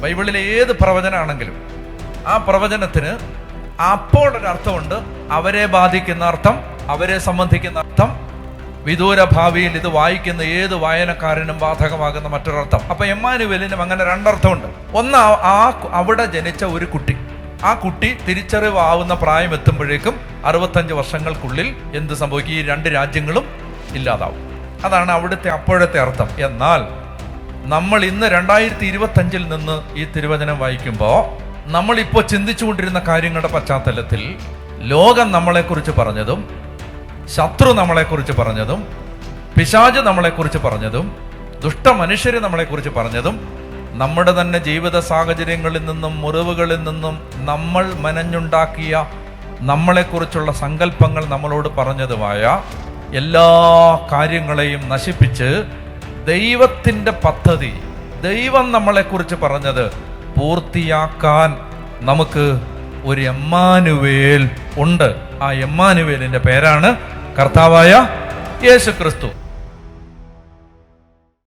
ബൈബിളിലെ ഏത് പ്രവചനമാണെങ്കിലും ആ പ്രവചനത്തിന് അപ്പോഴൊരു അർത്ഥമുണ്ട് അവരെ ബാധിക്കുന്ന അർത്ഥം അവരെ സംബന്ധിക്കുന്ന അർത്ഥം വിദൂര ഭാവിയിൽ ഇത് വായിക്കുന്ന ഏത് വായനക്കാരനും ബാധകമാകുന്ന മറ്റൊരർത്ഥം. അപ്പൊ എമ്മാനുവലിനും അങ്ങനെ രണ്ടർത്ഥമുണ്ട്. ഒന്ന് ആ- അവിടെ ജനിച്ച ഒരു കുട്ടി. ആ കുട്ടി തിരിച്ചറിവാവുന്ന പ്രായം എത്തുമ്പോഴേക്കും അറുപത്തഞ്ച് വർഷങ്ങൾക്കുള്ളിൽ എന്ത് സംഭവിക്കും? ഈ രണ്ട് രാജ്യങ്ങളും ഇല്ലാതാവും. അതാണ് അവിടുത്തെ അപ്പോഴത്തെ അർത്ഥം. എന്നാൽ നമ്മൾ ഇന്ന് രണ്ടായിരത്തി ഇരുപത്തഞ്ചിൽ നിന്ന് ഈ തിരുവചനം വായിക്കുമ്പോൾ നമ്മളിപ്പോൾ ചിന്തിച്ചുകൊണ്ടിരുന്ന കാര്യങ്ങളുടെ പശ്ചാത്തലത്തിൽ ലോകം നമ്മളെക്കുറിച്ച് പറഞ്ഞതും ശത്രു നമ്മളെക്കുറിച്ച് പറഞ്ഞതും പിശാജ് നമ്മളെക്കുറിച്ച് പറഞ്ഞതും ദുഷ്ട മനുഷ്യർ നമ്മളെക്കുറിച്ച് പറഞ്ഞതും നമ്മുടെ തന്നെ ജീവിത സാഹചര്യങ്ങളിൽ നിന്നും മുറിവുകളിൽ നിന്നും നമ്മൾ മനഞ്ഞുണ്ടാക്കിയ നമ്മളെക്കുറിച്ചുള്ള സങ്കല്പങ്ങൾ നമ്മളോട് പറഞ്ഞതുമായ എല്ലാ കാര്യങ്ങളെയും നശിപ്പിച്ച് ദൈവത്തിന്റെ പദ്ധതി. ദൈവം നമ്മളെക്കുറിച്ച് പറഞ്ഞത് പൂർത്തിയാക്കാൻ നമുക്ക് ഒരു എമ്മാനുവേൽ ഉണ്ട്. ആ എമ്മാനുവേലിന്റെ പേരാണ് കർത്താവായ യേശു ക്രിസ്തു